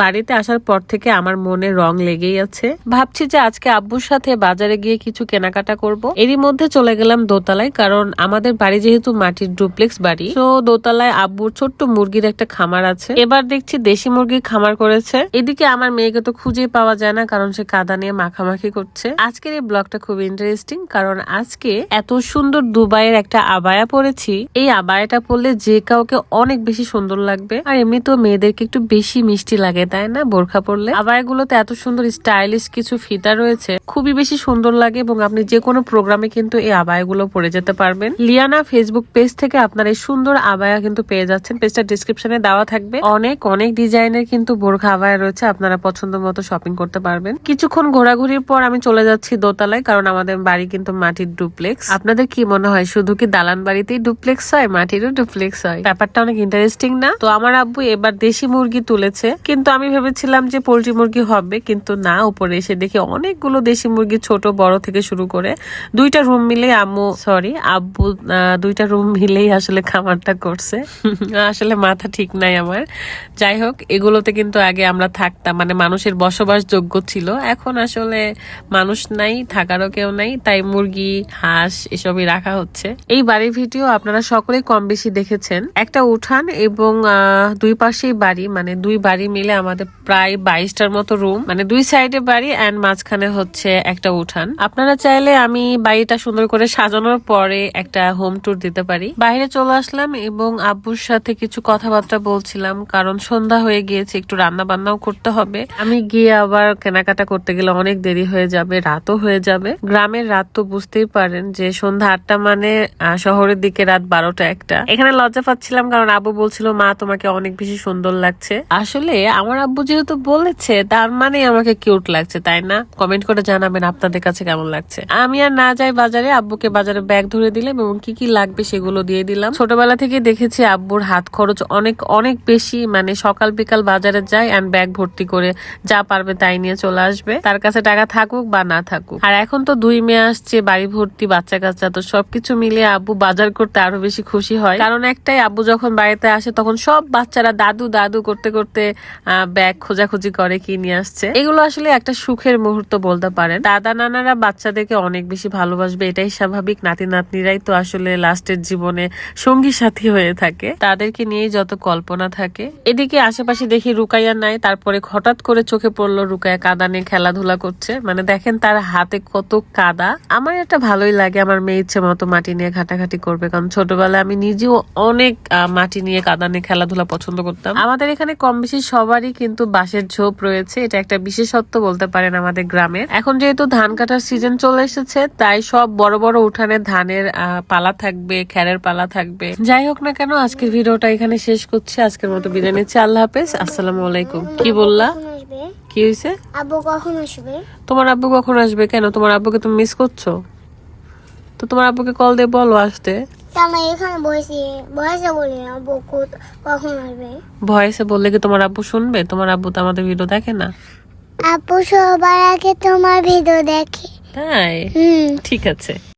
বাড়িতে আসার পর থেকে আমার মনে রং লেগেই আছে। ভাবছি যে আজকে আব্বুর সাথে বাজারে গিয়ে কিছু কেনাকাটা করব। এরই মধ্যে চলে গেলাম দোতলায়, কারণ আমাদের বাড়ি যেহেতু মাটির ডুপ্লেক্স বাড়ি, তো দোতলায় আব্বুর ছোট্ট মুরগির একটা খামার আছে। এবার দেখছি দেশি মুরগির খামার করেছে। এদিকে আমার মেয়েকে তো খুঁজে পাওয়া যায় না, কারণ সে কাদা নিয়ে মাখামাখি করছে। আজকের এই ব্লগটা খুব ইন্টারেস্টিং কারণ আজকে এত সুন্দর দুবাইয়ের একটা আবায়া পরেছি এই আবায়াটা পরলে যে কাউকে অনেক বেশি সুন্দর লাগবে, আর এমনি তো মেয়েদেরকে একটু বেশি মিষ্টি লাগে। তাই না? বোরখা পরলে। আবায়াগুলোতে এত সুন্দর স্টাইলিশ কিছু ফিতা রয়েছে। খুবই বেশি সুন্দর লাগে এবং আপনি যে কোনো প্রোগ্রামে কিন্তু এই আবায়াগুলো পরে যেতে পারবেন। লিয়ানা ফেসবুক পেজ থেকে আপনার এই সুন্দর আবায়া কিন্তু পেয়ে যাচ্ছেন। পেজটা ডিসক্রিপশনে দেওয়া থাকবে। অনেক অনেক ডিজাইনের কিন্তু বোরখা আবায়া রয়েছে। আপনারা পছন্দ মতো শপিং করতে পারবেন। কিছুক্ষণ ঘোরাঘুরির পর আমি চলে যাচ্ছি দোতলায়, কারণ আমাদের বাড়ি কিন্তু মাটির ডুপ্লেক্স আপনাদের কি মনে হয়, শুধু কি দালান বাড়িতেই ডুপ্লেক্স হয়, মাটিরও ডুপ্লেক্স হয়? ব্যাপারটা অনেক ইন্টারেস্টিং না? তো আমার আব্বু এবার দেশি মুরগি তুলেছে, কিন্তু আমি ভেবেছিলাম যে পোলট্রি মুরগি হবে, কিন্তু না, উপরে এসে দেখি অনেকগুলো দেশি মুরগি, ছোট, বড় থেকে শুরু করে দুইটা রুম মিলে আম্মু সরি আব্বু দুইটা রুম মিলেই আসলে খামারটা করছে। আসলে মাথা ঠিক নাই আমার। যাই হোক, এগুলোতে কিন্তু আগে আমরা থাকতাম মানে মানুষের বসবাসযোগ্য ছিল। এখন আসলে মানুষ নাই, থাকারও কেউ নাই, তাই মুরগি, হাঁস এসবই রাখা হচ্ছে। এই বাড়ির ভিডিও আপনারা সকলেই কম বেশি দেখেছেন। একটা উঠান এবং দুই পাশেই বাড়ি মানে দুই বাড়ি মিলে আমাদের প্রায় বাইশটার মতো রুম মানে দুই সাইডে বাড়ি অ্যান্ড মাঝখানে হচ্ছে একটা উঠান। আপনারা চাইলে আমি বাড়িটা সুন্দর করে সাজানোর পরে একটা হোম ট্যুর দিতে পারি। বাইরে চলে আসলাম এবং আব্বুর সাথে কিছু কথাবার্তা বলছিলাম, কারণ সন্ধ্যা হয়ে গিয়েছে, একটু রান্না বান্নাও করতে হবে। আমি গিয়ে আবার কেনাকাটা করতে গেলে অনেক দেরি হয়ে যাবে, রাতও হয়ে যাবে। গ্রামের রাত তো বুঝতেই পারেন যে সন্ধ্যা আটটা মানে শহরের দিকে রাত বারোটা একটা। এখানে লজ্জা পাচ্ছিলাম, কারণ আব্বু বলছিল, মা, তোমাকে অনেক বেশি সুন্দর লাগছে। আসলে আমার আব্বু যেহেতু বলেছে তার মানে আমাকে কিউট লাগছে তাই না? কমেন্ট করে জানাবেন আপনাদের কাছে কেমন লাগছে। আমি আর না যাই বাজারে আব্বুকে বাজারে ব্যাগ ধরে দিলাম এবং কি কি লাগবে সেগুলো দিয়ে দিলাম। ছোটবেলা থেকে দেখেছি আব্বুর হাত খরচ অনেক অনেক বেশি। মানে সকাল বিকাল বাজারে যায় অ্যান্ড ব্যাগ ভর্তি করে যা পারবে তাই নিয়ে চলে আসবে। তার কাছে টাকা থাকুক বা না থাকুক। আর এখন তো দুই মেয়ে আসছে বাড়ি ভর্তি বাচ্চা কাচ্চা তো সবকিছু মিলিয়ে আব্বু বাজার করতে আরও বেশি খুশি হয়। কারণ একটাই আব্বু যখন বাড়িতে আসে তখন সব বাচ্চারা দাদু দাদু করতে করতে আহ, ব্যাগ খোঁজাখুঁজি করে কি নিয়ে আসছে। এগুলো আসলে একটা সুখের মুহূর্ত বলতে পারেন। দাদা নানারা বাচ্চাদেরকে অনেক বেশি ভালোবাসবে, এটাই স্বাভাবিক। নাতি নাতনিরাই তো আসলে লাস্টের জীবনে সঙ্গী সাথী হয়ে থাকে। তাদেরকে নিয়েই যত কল্পনা থাকে। এদিকে আশেপাশে দেখি রুকাইয়া নাই, তারপরে হঠাৎ করে চোখে পড়ল রুকাইয়া কাদা নিয়ে খেলাধুলা করছে। মানে দেখেন তার হাতে কত কাদা। আমার এটা ভালোই লাগে, আমার মেয়ে ইচ্ছে মতো মাটি নিয়ে ঘাটাঘাটি করবে। কারণ ছোটবেলায় আমি নিজেও অনেক মাটি নিয়ে কাদা নিয়ে খেলাধুলা পছন্দ করতাম। আমাদের এখানে কম বেশি সবারই কিন্তু বাঁশের ঝোপ রয়েছে এটা একটা বিশেষত্ব বলতে পারেন আমাদের গ্রামের। এখন যেহেতু ধান কাটার সিজন চলে এসেছে তাই সব বড় বড় উঠানে ধানের পালা থাকবে খ্যারের পালা থাকবে। যাই হোক না কেন আজকের ভিডিওটা এখানে শেষ করছি। আজকের মতো বিদায় নিচ্ছি। আল্লাহ হাফেজ। আসসালামু আলাইকুম। কি বললা? কি হয়েছে? আব্বু কখন আসবে? তোমার আব্বু কখন আসবে? কেন? তোমার আব্বুকে তুমি মিস করছ? তো তোমার আব্বুকে কল দিয়ে বলো আসতে। কেন এখানে বসে ভয়েসে বলি কো- কখন আসবে? ভয়েসে বললে কি তোমার আব্বু শুনবে? তোমার আব্বু তো আমাদের ভিডিও দেখে না। আপু সবার আগে তোমার ভিডিও দেখে। তাই? হুম। ঠিক আছে।